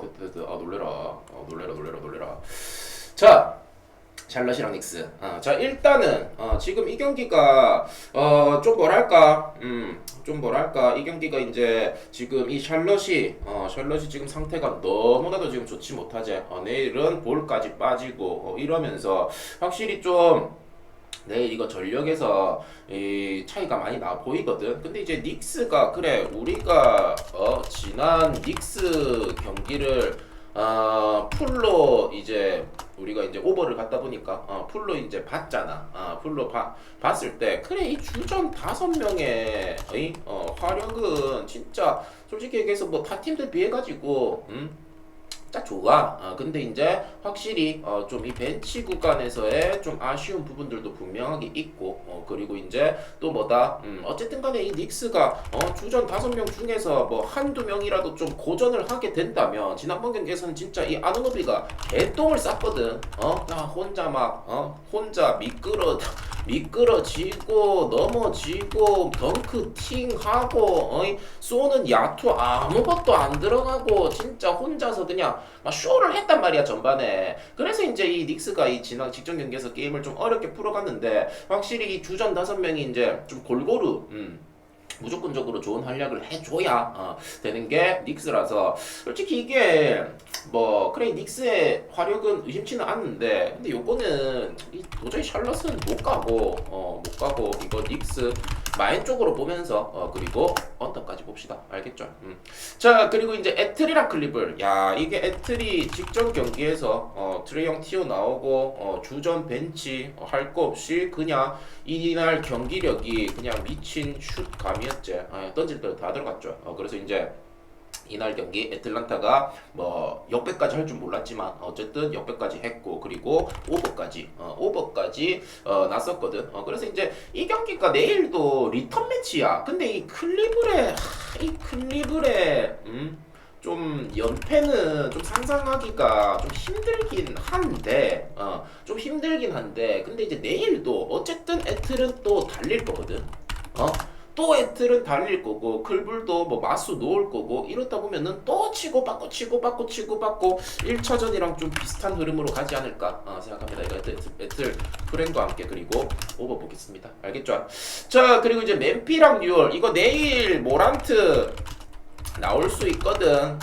어 됐다 됐다 아 놀래라. 어 놀래라 놀래라 놀래라. 자 샬럿이랑 닉스. 어, 자 일단은 어, 지금 이 경기가 어, 좀 뭐랄까? 음 좀 뭐랄까? 이 경기가 이제 지금 이 샬럿이 어, 샬럿이 지금 상태가 너무나도 지금 좋지 못하지. 어, 내일은 볼까지 빠지고 어, 이러면서 확실히 좀 내일 이거 전력에서 이 차이가 많이 나 보이거든. 근데 이제 닉스가 그래 우리가 어 지난 닉스 경기를 어 풀로 이제 우리가 이제 오버를 갔다 보니까 어 풀로 이제 봤잖아. 어 풀로 봐 봤을 때 그래 이 주전 다섯 명의 이, 어 화력은 진짜 솔직히 얘기해서 뭐 타 팀들 비해 가지고 음 진짜 좋아. 어, 근데 이제 확실히 어, 좀 이 벤치 구간에서의 좀 아쉬운 부분들도 분명하게 있고 어, 그리고 이제 또 뭐다 음, 어쨌든 간에 이 닉스가 어, 주전 다섯 명 중에서 뭐 한두 명이라도 좀 고전을 하게 된다면 지난번 경기에서는 진짜 이 아노노비가 개똥을 쌌거든. 어? 나 혼자 막 어? 혼자 미끄러 미끄러지고 넘어지고 덩크 팅하고 어이 쏘는 야투 아무것도 안 들어가고 진짜 혼자서 그냥 막 쇼를 했단 말이야 전반에. 그래서 이제 이 닉스가 이 지난 직전 경기에서 게임을 좀 어렵게 풀어갔는데 확실히 이 주전 다섯 명이 이제 좀 골고루 음 무조건적으로 좋은 활약을 해줘야 어, 되는 게 닉스라서 솔직히 이게 뭐 그래 닉스의 화력은 의심치는 않는데 근데 요거는 이 도저히 샬럿은 못 가고 어, 못 가고 이거 닉스 마인 쪽으로 보면서 어, 그리고 언더까지 봅시다 알겠죠? 음. 자 그리고 이제 에틀이랑 클립을 야 이게 에틀이 직전 경기에서 어, 트레이형 튀어 나오고 어, 주전 벤치 어, 할거 없이 그냥 이날 경기력이 그냥 미친 슛감이었지 아, 던질 때다 들어갔죠 어, 그래서 이제 이날 경기 애틀란타가 뭐 역배까지 할 줄 몰랐지만 어쨌든 역배까지 했고 그리고 오버까지 어, 오버까지 어, 났었거든. 어, 그래서 이제 이 경기가 내일도 리턴 매치야. 근데 이 클리블의 하, 이 클리블의 음, 좀 연패는 좀 상상하기가 좀 힘들긴 한데 어, 좀 힘들긴 한데 근데 이제 내일도 어쨌든 애틀은 또 달릴 거거든. 어? 또 애틀은 달릴 거고 클불도 뭐 마수 놓을 거고 이렇다 보면은 또 치고 받고 치고 받고 치고 받고 1차전이랑 좀 비슷한 흐름으로 가지 않을까 어, 생각합니다. 이거 애틀, 애틀 프랭과 함께 그리고 오버 보겠습니다. 알겠죠? 자 그리고 이제 맨피랑 뉴얼 이거 내일 모란트 나올 수 있거든.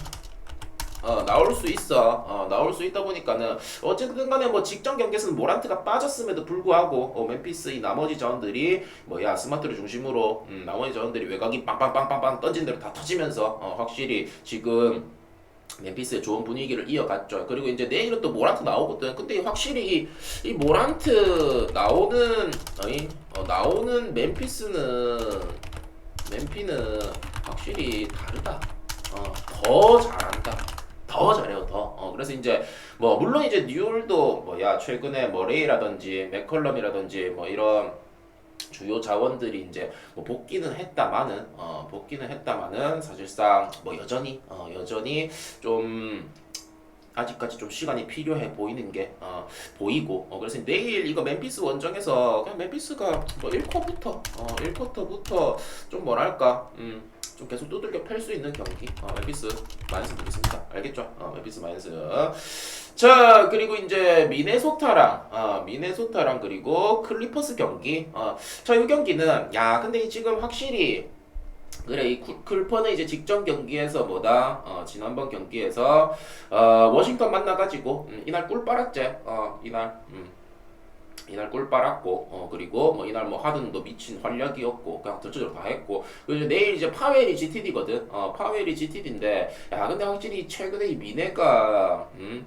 어 나올 수 있어 어 나올 수 있다 보니까는 어쨌든 간에 뭐 직전 경기에서는 모란트가 빠졌음에도 불구하고 어 멤피스 이 나머지 자원들이 뭐야 스마트를 중심으로 음, 나머지 자원들이 외곽이 빵빵빵빵빵 던진 대로 다 터지면서 어 확실히 지금 멤피스의 좋은 분위기를 이어갔죠. 그리고 이제 내일은 또 모란트 나오거든. 근데 확실히 이, 이 모란트 나오는 어이 어, 나오는 멤피스는 멤피는 확실히 다르다. 어, 더 잘한다. 더 잘해요 더. 어, 그래서 이제 뭐 물론 이제 뉴올도 뭐야 최근에 뭐 레이라든지 맥컬럼이라든지 뭐 이런 주요 자원들이 이제 뭐 복귀는 했다마는 어 복귀는 했다마는 사실상 뭐 여전히 어 여전히 좀 아직까지 좀 시간이 필요해 보이는 게 어, 보이고 어, 그래서 내일 이거 멤피스 원정에서 그냥 멤피스가 뭐 1쿼부터 어, 1쿼터부터 좀 뭐랄까 음, 좀 계속 두들겨 팰 수 있는 경기. 어, 멤피스 마이너스 보겠습니다. 알겠죠? 어, 멤피스 마이너스 자 그리고 이제 미네소타랑 어, 미네소타랑 그리고 클리퍼스 경기. 어, 자이 경기는 야 근데 지금 확실히 그래 이 쿨- 클퍼는 이제 직전 경기에서 뭐다? 어, 지난번 경기에서 어, 워싱턴 만나가지고 음, 이날 꿀 빨았지. 어, 이날 음, 이날 꿀 빨았고 어, 그리고 뭐 이날 뭐 하든도 미친 활약이었고 그냥 전체적으로 다 했고. 그리고 내일 이제 파웰이 GTD거든. 어, 파웰이 GTD인데 야 근데 확실히 최근에 이 미네가 음,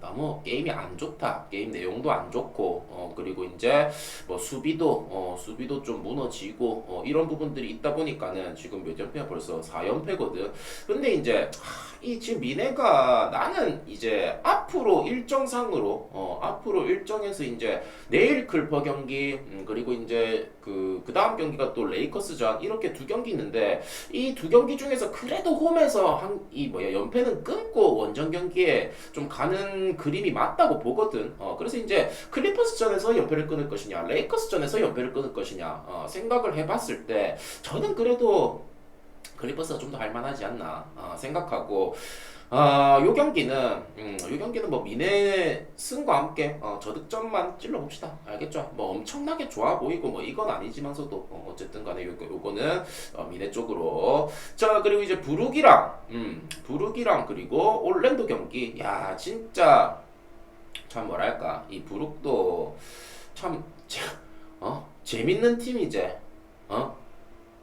너무 게임이 안 좋다. 게임 내용도 안 좋고, 어, 그리고 이제 뭐 수비도, 어, 수비도 좀 무너지고, 어, 이런 부분들이 있다 보니까는 지금 몇 연패야 벌써 4연패거든. 근데 이제, 하, 이 지금 미네가 나는 이제 앞으로 일정상으로, 어, 앞으로 일정에서 이제 내일 클퍼 경기, 음, 그리고 이제 그, 그 다음 경기가 또 레이커스전, 이렇게 두 경기 있는데, 이 두 경기 중에서 그래도 홈에서 한, 이 뭐야, 연패는 끊고 원정 경기에 좀 가는 그림이 맞다고 보거든. 어, 그래서 이제 클리퍼스전에서 연패를 끊을 것이냐, 레이커스전에서 연패를 끊을 것이냐, 어, 생각을 해봤을 때, 저는 그래도 클리퍼스가 좀 더 할만하지 않나 어, 생각하고 아, 요 경기는 음, 요 경기는 뭐 미네 승과 함께 어, 저득점만 찔러 봅시다. 알겠죠? 뭐 엄청나게 좋아 보이고 뭐 이건 아니지만서도 어, 어쨌든 간에 요, 요거는 어, 미네 쪽으로 자 그리고 이제 부룩이랑 음, 부룩이랑 그리고 올랜도 경기 야 진짜 참 뭐랄까 이 부룩도 참 제- 어? 재밌는 팀이제 어?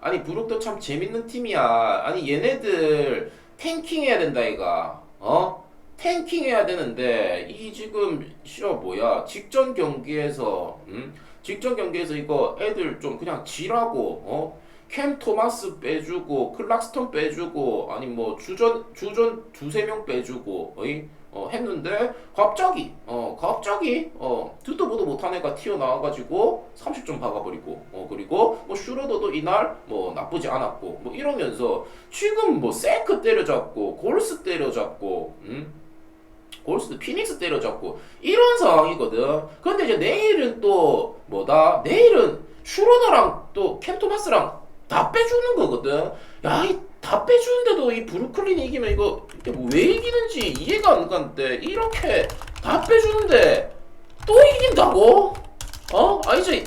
아니 부룩도 참 재밌는 팀이야 아니 얘네들 탱킹 해야 된다 이가 어? 탱킹 해야 되는데 이 지금 싫어 뭐야 직전 경기에서 음? 직전 경기에서 이거 애들 좀 그냥 지라고 어? 캠 토마스 빼주고 클락스턴 빼주고 아니 뭐 주전 주전 두세 명 빼주고 어이 어, 했는데 갑자기 어 갑자기 어 듣도 보도 못한 애가 튀어나와가지고 30점 박아버리고 어 그리고 뭐 슈러더도 이날 뭐 나쁘지 않았고 뭐 이러면서 지금 뭐 세크 때려잡고 골스 때려잡고 음? 골스 피닉스 때려잡고 이런 상황이거든. 근데 이제 내일은 또 뭐다? 내일은 슈러더랑 또 캠토마스랑 다 빼주는 거거든. 야이 다 빼주는데도 이 브루클린이 이기면 이거 이게 뭐왜 이기는지 이해가 안 가는데 이렇게 다 빼주는데 또 이긴다고? 어? 아니지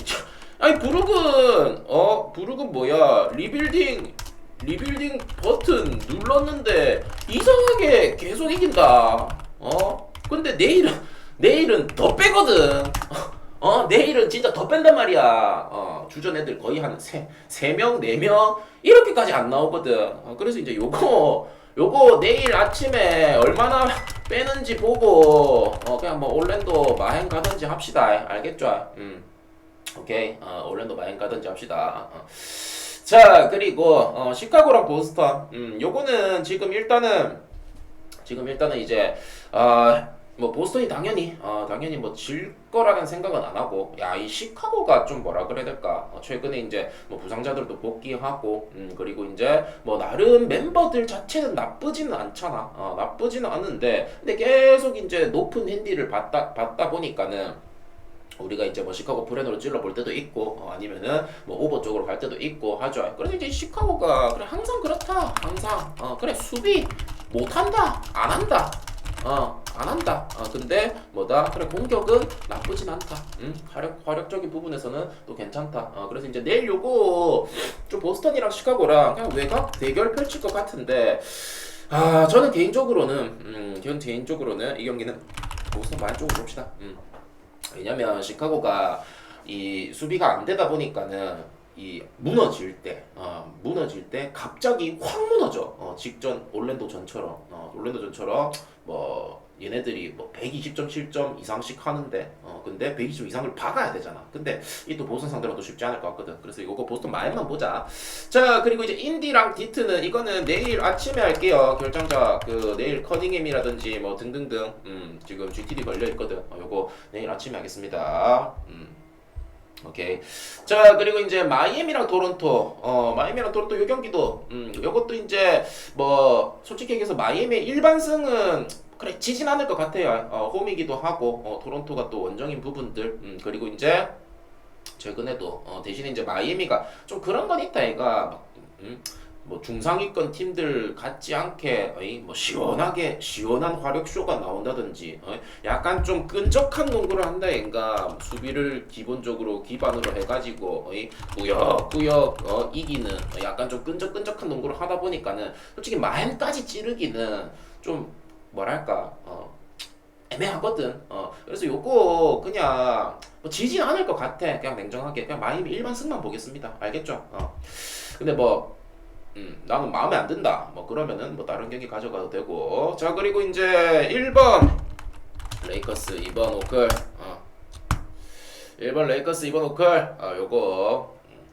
아니 브룩은 어 브룩은 뭐야 리빌딩 리빌딩 버튼 눌렀는데 이상하게 계속 이긴다 어? 근데 내일은 내일은 더 빼거든 어? 내일은 진짜 더 뺀단 말이야. 어 주전 애들 거의 한 세 세 명 네 명? 이렇게까지 안 나오거든. 어, 그래서 이제 요거 요거 내일 아침에 얼마나 빼는지 보고 어 그냥 뭐 올랜도 마행 가든지 합시다. 알겠죠? 음. 오케이. 어 올랜도 마행 가든지 합시다. 어. 자 그리고 어 시카고랑 보스턴. 음 요거는 지금 일단은 지금 일단은 이제 아 뭐 보스턴이 당연히 어 당연히 뭐 질 거라는 생각은 안 하고 야 이 시카고가 좀 뭐라 그래야 될까 어, 최근에 이제 뭐 부상자들도 복귀하고 음 그리고 이제 뭐 나름 멤버들 자체는 나쁘지는 않잖아 어 나쁘지는 않은데 근데 계속 이제 높은 핸디를 받다 받다 보니까는 우리가 이제 뭐 시카고 프렌으로 찔러 볼 때도 있고 어, 아니면은 뭐 오버 쪽으로 갈 때도 있고 하죠. 그래서 이제 시카고가 그래 항상 그렇다. 항상 어 그래 수비 못 한다. 안 한다. 어, 안 한다. 어, 근데 뭐다? 그래 공격은 나쁘진 않다. 음, 화력 화력적인 부분에서는 또 괜찮다. 어, 그래서 이제 내일 요거 좀 보스턴이랑 시카고랑 그냥 외곽 대결 펼칠 것 같은데 아 저는 개인적으로는 음, 개인적으로는 이 경기는 보스턴 많이 쪽으로 봅시다. 음. 왜냐면 시카고가 이 수비가 안 되다 보니까는 이 무너질 때, 어, 무너질 때 갑자기 확 무너져. 어, 직전 올랜도 전처럼, 어, 올랜도 전처럼 뭐 얘네들이 뭐 120.7점 이상씩 하는데, 어, 근데 120점 이상을 박아야 되잖아. 근데 이 또 보스턴 상대로도 쉽지 않을 것 같거든. 그래서 이거 보스턴 마인만 보자. 자, 그리고 이제 인디랑 디트는 이거는 내일 아침에 할게요. 결정자 그 내일 커닝햄이라든지 뭐 등등등, 음, 지금 GTD 걸려 있거든. 어, 요거 내일 아침에 하겠습니다. 음. 오케이. 자, 그리고 이제 마이애미랑 토론토. 어, 마이애미랑 토론토 요 경기도 음, 요것도 이제 뭐 솔직히 얘기해서 마이애미 일반승은 그래 지진 않을 것 같아요. 어, 홈이기도 하고 어, 토론토가 또 원정인 부분들. 음, 그리고 이제 최근에도 어, 대신에 이제 마이애미가 좀 그런 건 있다 얘가 막, 음, 뭐 중상위권 팀들 같지 않게 어이, 뭐 시원하게 시원한 화력 쇼가 나온다든지 어이, 약간 좀 끈적한 농구를 한다 얘가 수비를 기본적으로 기반으로 해가지고 어이, 꾸역꾸역 어, 이기는 어, 약간 좀 끈적끈적한 농구를 하다 보니까는 솔직히 마음까지 찌르기는 좀 뭐랄까 어, 애매하거든. 어, 그래서 요거 그냥 뭐 지진 않을 것 같아. 그냥 냉정하게 그냥 마이미 일반 승만 보겠습니다. 알겠죠? 어. 근데 뭐 음, 나는 마음에 안 든다. 뭐 그러면은 뭐 다른 경기 가져가도 되고. 자 그리고 이제 1번 레이커스 2번 오클. 어. 1번 레이커스 2번 오클. 아 요거 음.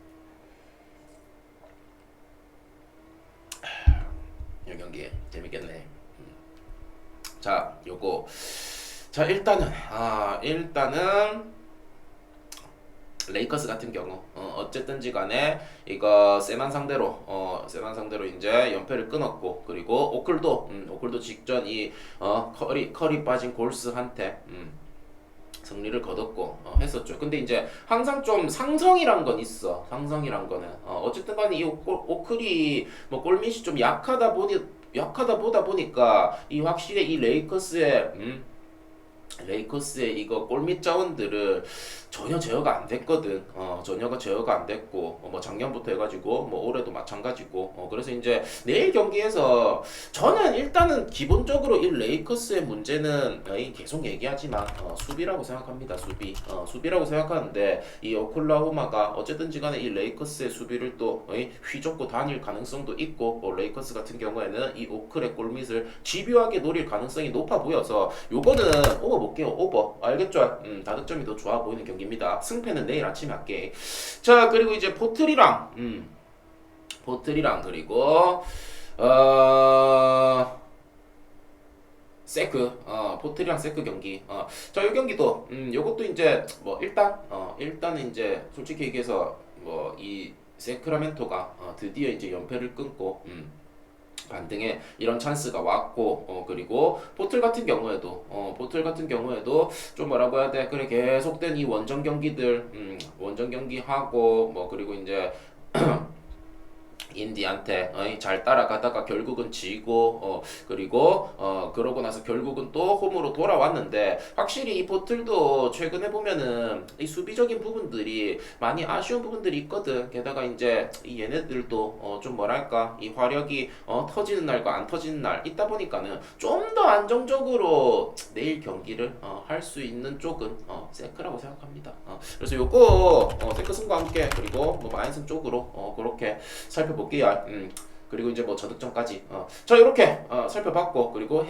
이 경기 재밌겠네. 음. 자 요거 자 일단은 아 일단은 레이커스 같은 경우 어, 어쨌든지 간에 이거 세만 상대로 어 세만 상대로 이제 연패를 끊었고 그리고 오클도 음, 오클도 직전 이 어, 커리 커리 빠진 골스한테 음, 승리를 거뒀고 어, 했었죠. 근데 이제 항상 좀 상성이란 건 있어. 상성이란 거는 어, 어쨌든 간에 이 오- 오클이 뭐 골밑이 좀 약하다 보니 약하다 보다 보니까 이 확실히 이 레이커스의 음, 레이커스의 이거 골밑 자원들을 전혀 제어가 안 됐거든. 어, 전혀가 제어가 안 됐고 어, 뭐 작년부터 해가지고 뭐 올해도 마찬가지고. 어, 그래서 이제 내일 경기에서 저는 일단은 기본적으로 이 레이커스의 문제는 어, 이 계속 얘기하지만 어, 수비라고 생각합니다. 수비. 어, 수비라고 생각하는데 이 오클라호마가 어쨌든지 간에 이 레이커스의 수비를 또 어, 이 휘젓고 다닐 가능성도 있고 어, 레이커스 같은 경우에는 이 오클의 골밑을 집요하게 노릴 가능성이 높아 보여서 요거는 오버 볼게요. 오버. 알겠죠? 음, 다득점이 더 좋아 보이는 경기입니다. 승패는 내일 아침에 할게. 자 그리고 이제 포트리랑 음, 포트리랑 그리고 어. 세크, 어, 포트리랑 세크 경기. 어, 자, 이 경기도, 음, 요것도 이제, 뭐, 일단, 어, 일단은 이제, 솔직히 얘기해서, 뭐, 이, 세크라멘토가, 어, 드디어 이제 연패를 끊고, 음, 반 등에 이런 찬스가 왔고, 어, 그리고, 포틀 같은 경우에도, 어, 포틀 같은 경우에도, 좀 뭐라고 해야 돼? 그래, 계속된 이 원정 경기들, 음, 원정 경기 하고, 뭐, 그리고 이제, 인디한테 어이, 잘 따라가다가 결국은 지고 어 그리고 어 그러고 나서 결국은 또 홈으로 돌아왔는데 확실히 이 보틀도 최근에 보면은 이 수비적인 부분들이 많이 아쉬운 부분들이 있거든. 게다가 이제 이 얘네들도 어 좀 뭐랄까 이 화력이 어 터지는 날과 안 터지는 날 있다 보니까는 좀 더 안정적으로 내일 경기를 어, 할 수 있는 쪽은 어 세크라고 생각합니다. 어, 그래서 요거 어, 세크 승과 함께 그리고 뭐 마인승 쪽으로 어 그렇게 살펴 볼게요. 음. 그리고 이제 뭐 저득점까지. 어. 자 이렇게 어, 살펴봤고 그리고